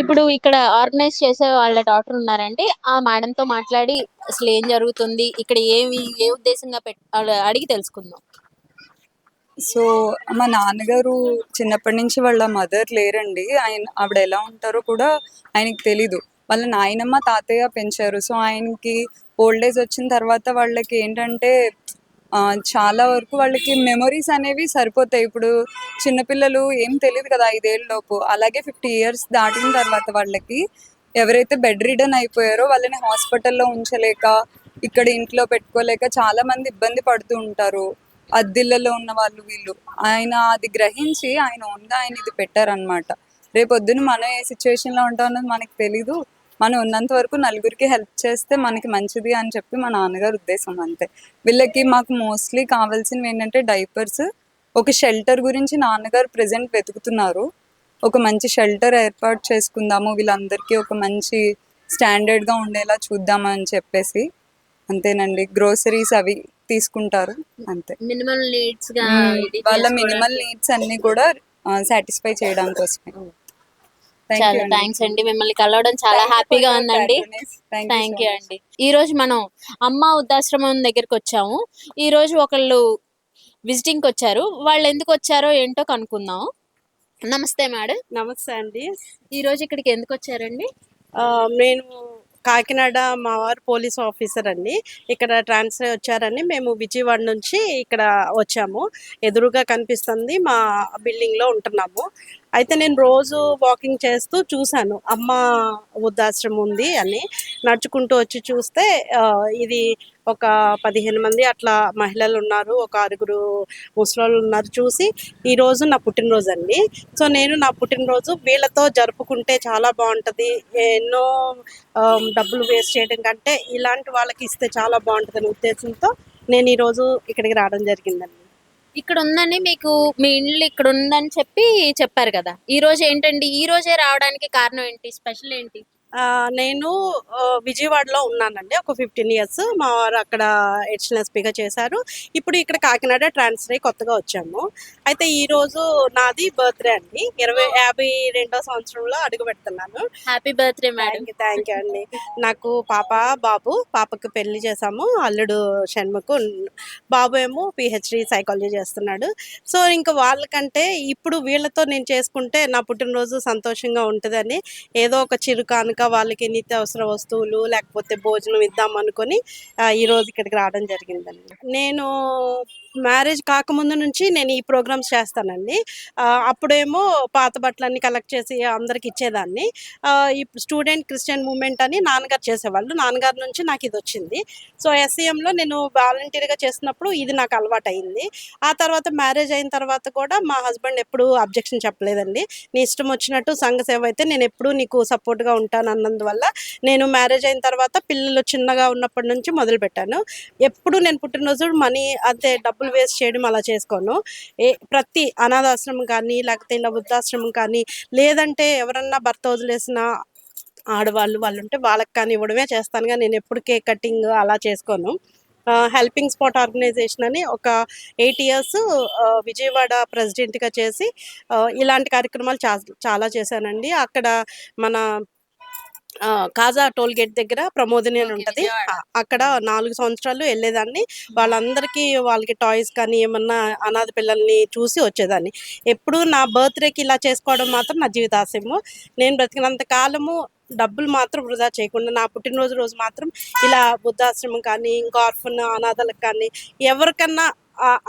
ఇప్పుడు ఇక్కడ ఆర్గనైజ్ చేసే వాళ్ళ డాక్టర్ ఉన్నారండి ఆ మేడం తో మాట్లాడి అసలు ఏం జరుగుతుంది ఇక్కడ ఏమి ఏ ఉద్దేశంగా పెట్ అడిగి తెలుసుకుందాం. సో మా నాన్నగారు చిన్నప్పటి నుంచి వాళ్ళ మదర్ లేరండి. ఆయన ఆవిడ ఎలా ఉంటారో కూడా ఆయనకి తెలీదు. వాళ్ళ నాయనమ్మ తాతయ్య పెంచారు. సో ఆయనకి ఓల్డ్ ఏజ్ వచ్చిన తర్వాత వాళ్ళకి ఏంటంటే చాలా వరకు వాళ్ళకి మెమొరీస్ అనేవి సరిపోతాయి. ఇప్పుడు చిన్నపిల్లలు ఏం తెలియదు కదా ఐదేళ్ళ లోపు అలాగే ఫిఫ్టీ ఇయర్స్ దాటిన తర్వాత వాళ్ళకి ఎవరైతే బెడ్ రిడన్ అయిపోయారో వాళ్ళని హాస్పిటల్లో ఉంచలేక ఇక్కడ ఇంట్లో పెట్టుకోలేక చాలా మంది ఇబ్బంది పడుతూ ఉంటారు. అద్దిళ్ళలో ఉన్న వాళ్ళు వీళ్ళు. ఆయన అది గ్రహించి ఆయన ఓన్గా ఆయన ఇది పెట్టారనమాట రేపొద్దున మనం ఏ సిచ్యువేషన్లో ఉంటామన్నది మనకి తెలీదు. మనం ఉన్నంత వరకు నలుగురికి హెల్ప్ చేస్తే మనకి మంచిది అని చెప్పి మా నాన్నగారు ఉద్దేశం అంతే. వీళ్ళకి మాకు మోస్ట్లీ కావాల్సినవి ఏంటంటే డైపర్స్ ఒక షెల్టర్ గురించి నాన్నగారు ప్రెసెంట్ వెతుకుతున్నారు. ఒక మంచి షెల్టర్ ఏర్పాటు చేసుకుందాము వీళ్ళందరికీ ఒక మంచి స్టాండర్డ్గా ఉండేలా చూద్దామని చెప్పేసి అంతేనండి. గ్రోసరీస్ అవి తీసుకుంటారు అంతే. మినిమం నీడ్స్ వాళ్ళ మినిమల్ నీడ్స్ అన్ని కూడా సాటిస్ఫై చేయడం కోసమే you చాలా. థ్యాంక్స్ అండి. మిమ్మల్ని కలవడం చాలా హ్యాపీగా ఉందండి. patronage. Thank you thank you. అండి. ఈ రోజు మనం అమ్మ వృద్ధాశ్రమం దగ్గరికి వచ్చాము. ఈ రోజు ఒకళ్ళు విజిటింగ్కి వచ్చారు. వాళ్ళు ఎందుకు వచ్చారో ఏంటో కనుక్కుందాం. నమస్తే మేడం. నమస్తే అండి. ఈ రోజు ఇక్కడికి ఎందుకు వచ్చారండి? నేను కాకినాడ మా వారు పోలీస్ ఆఫీసర్ అండి. ఇక్కడ ట్రాన్స్ఫర్ వచ్చారని మేము విజయవాడ నుంచి ఇక్కడ వచ్చాము. ఎదురుగా కనిపిస్తుంది మా బిల్డింగ్లో ఉంటున్నాము. అయితే నేను రోజు వాకింగ్ చేస్తూ చూశాను. అమ్మ వృద్ధాశ్రమం ఉంది అని నడుచుకుంటూ వచ్చి చూస్తే ఇది ఒక పదిహేను మంది అట్లా మహిళలు ఉన్నారు ఒక ఆరుగురు ముసలోళ్ళు ఉన్నారు చూసి ఈరోజు నా పుట్టినరోజు అండి. సో నేను నా పుట్టినరోజు వీళ్ళతో జరుపుకుంటే చాలా బాగుంటుంది. ఎన్నో డబ్బులు వేస్ట్ చేయడం కంటే ఇలాంటి వాళ్ళకి ఇస్తే చాలా బాగుంటుంది అనే ఉద్దేశంతో నేను ఈరోజు ఇక్కడికి రావడం జరిగిందండి. ఇక్కడ ఉందని మీకు మీ ఇల్లు ఇక్కడ ఉందని చెప్పి చెప్పారు కదా. ఈ రోజు ఏంటండి? ఈ రోజే రావడానికి కారణం ఏంటి? స్పెషల్ ఏంటి? నేను విజయవాడలో ఉన్నానండి. ఒక ఫిఫ్టీన్ ఇయర్స్ మా వారు అక్కడ హెచ్ఎన్ఎస్పీగా చేశారు. ఇప్పుడు ఇక్కడ కాకినాడ ట్రాన్స్ఫర్ అయ్యి కొత్తగా వచ్చాము. అయితే ఈ రోజు నాది బర్త్డే అండి. ఇరవై యాభై రెండో సంవత్సరంలో అడుగు పెడుతున్నాను. Happy birthday madam thank you అండి. నాకు పాప బాబు పాపకి పెళ్ళి చేసాము అల్లుడు షణ్ముకు బాబు ఏమో పిహెచ్డి సైకాలజీ చేస్తున్నాడు. సో ఇంకా వాళ్ళకంటే ఇప్పుడు వీళ్ళతో నేను చేసుకుంటే నా పుట్టినరోజు సంతోషంగా ఉంటుందని ఏదో ఒక చిరు కానుక వాళ్ళకి నిత్యావసర వస్తువులు లేకపోతే భోజనం ఇద్దాం అనుకొని ఈ రోజు ఇక్కడికి రావడం జరిగిందండి నేను మ్యారేజ్ కాకముందు నుంచి నేను ఈ ప్రోగ్రామ్స్ చేస్తానండి. అప్పుడేమో పాత బట్టలన్నీ కలెక్ట్ చేసి అందరికి ఇచ్చేదాన్ని. ఇప్పుడు స్టూడెంట్ క్రిస్టియన్ మూమెంట్ అని నాన్నగారు చేసేవాళ్ళు. నాన్నగారి నుంచి నాకు ఇది వచ్చింది. సో ఎస్సీఎంలో నేను వాలంటీర్గా చేసినప్పుడు ఇది నాకు అలవాటు అయింది ఆ తర్వాత మ్యారేజ్ అయిన తర్వాత కూడా మా హస్బెండ్ ఎప్పుడు అబ్జెక్షన్ చెప్పలేదండి. నీ ఇష్టం వచ్చినట్టు సంఘ సేవ అయితే నేను ఎప్పుడు నీకు సపోర్ట్గా ఉంటాను అన్నందువల్ల నేను మ్యారేజ్ అయిన తర్వాత పిల్లలు చిన్నగా ఉన్నప్పటి నుంచి మొదలుపెట్టాను. ఎప్పుడు నేను పుట్టినరోజు మనీ అంతే డబ్బులు వేస్ట్ చేయడం అలా చేసుకోను. ఏ ప్రతి అనాథాశ్రమం కానీ లేకపోతే ఇలా వృద్ధాశ్రమం కానీ లేదంటే ఎవరన్నా భర్త వదిలేసిన ఆడవాళ్ళు వాళ్ళు ఉంటే వాళ్ళకి కానీ ఇవ్వడమే చేస్తాను. కానీ నేను ఎప్పుడు కేక్ కటింగ్ అలా చేసుకోను. హెల్పింగ్ స్పాట్ ఆర్గనైజేషన్ అని ఒక ఎయిట్ ఇయర్స్ విజయవాడ ప్రెసిడెంట్గా చేసి ఇలాంటి కార్యక్రమాలు చాలా చేశానండి. అక్కడ మన కాజా టోల్ గేట్ దగ్గర ప్రమోదిని అని ఉంటుంది. అక్కడ నాలుగు సంవత్సరాలు వెళ్ళేదాన్ని. వాళ్ళందరికీ వాళ్ళకి టాయ్స్ కానీ ఏమన్నా అనాథ పిల్లల్ని చూసి వచ్చేదాన్ని. ఎప్పుడు నా బర్త్డేకి ఇలా చేసుకోవడం మాత్రం నా జీవితాశయము నేను బ్రతికినంత కాలము డబ్బులు మాత్రం వృధా చేయకుండా నా పుట్టినరోజు రోజు మాత్రం ఇలా వృద్ధాశ్రమం కానీ ఇంకా ఆర్ఫన్ అనాథలకు కానీ ఎవరికన్నా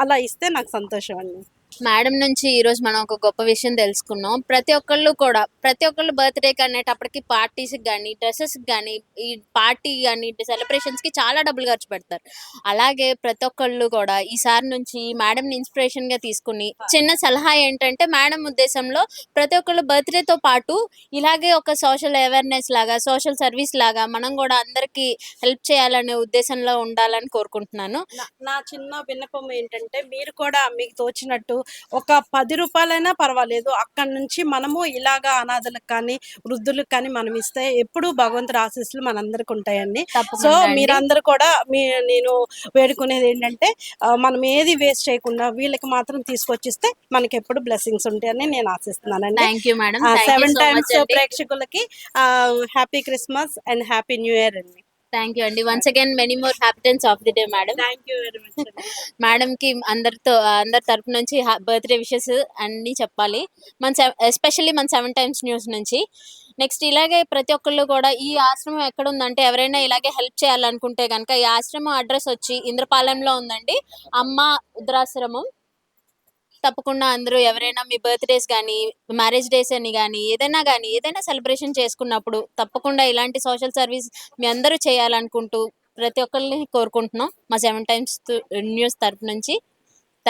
అలా ఇస్తే నాకు సంతోషం అండి. మేడం నుంచి ఈరోజు మనం ఒక గొప్ప విషయం తెలుసుకున్నాం. ప్రతి ఒక్కళ్ళు కూడా ప్రతి ఒక్కళ్ళు బర్త్డే అనేటప్పటికి పార్టీస్ కానీ డ్రెస్సెస్ కానీ ఈ పార్టీ కానీ సెలబ్రేషన్స్కి చాలా డబ్బులు ఖర్చు పెడతారు. అలాగే ప్రతి ఒక్కళ్ళు కూడా ఈసారి నుంచి మేడం ఇన్స్పిరేషన్గా తీసుకుని చిన్న సలహా ఏంటంటే మేడం ఉద్దేశంలో ప్రతి ఒక్కళ్ళు బర్త్డేతో తో పాటు ఇలాగే ఒక సోషల్ అవేర్నెస్ లాగా సోషల్ సర్వీస్ లాగా మనం కూడా అందరికీ హెల్ప్ చేయాలనే ఉద్దేశంలో ఉండాలని కోరుకుంటున్నాను. నా- నా చిన్న విన్నపం ఏంటంటే మీరు కూడా మీకు తోచినట్టు ఒక పది రూపాయలైనా పర్వాలేదు. అక్కడి నుంచి మనము ఇలాగా అనాథలకు కానీ వృద్ధులకు కానీ మనం ఇస్తే ఎప్పుడు భగవంతుడి ఆశీస్సులు మనందరికి ఉంటాయండి. సో. మీరందరూ కూడా మీ నేను వేడుకునేది ఏంటంటే మనం ఏది వేస్ట్ చేయకుండా వీళ్ళకి మాత్రం తీసుకొచ్చిస్తే మనకి ఎప్పుడు బ్లెస్సింగ్స్ ఉంటాయని నేను ఆశిస్తున్నానండి. సెవెన్ టైమ్స్ ప్రేక్షకులకి happy Christmas and happy New Year అండి. థ్యాంక్ యూ అండి once again many more happy returns of the day madam thank you very much madam కి అందరితో అందరి తరపు నుంచి బర్త్డే విషెస్ అన్ని చెప్పాలి. మన ఎస్పెషల్లీ మన సెవెన్ టైమ్స్ న్యూస్ నుంచి. నెక్స్ట్ ఇలాగే ప్రతి ఒక్కళ్ళు కూడా ఈ ఆశ్రమం ఎక్కడ ఉందంటే ఎవరైనా ఇలాగే హెల్ప్ చేయాలనుకుంటే కనుక ఈ ఆశ్రమం అడ్రస్ వచ్చి ఇంద్రపాలెంలో ఉందండి. అమ్మ వృద్ధాశ్రమం. తప్పకుండా అందరూ ఎవరైనా మీ బర్త్డేస్ కానీ మ్యారేజ్ డేస్ అని కానీ ఏదైనా కానీ ఏదైనా సెలబ్రేషన్ చేసుకున్నప్పుడు తప్పకుండా ఇలాంటి సోషల్ సర్వీస్ మీ అందరూ చేయాలనుకుంటూ ప్రతి ఒక్కరిని కోరుకుంటున్నాం. మా సెవెన్ టైమ్స్ న్యూస్ తరపు నుంచి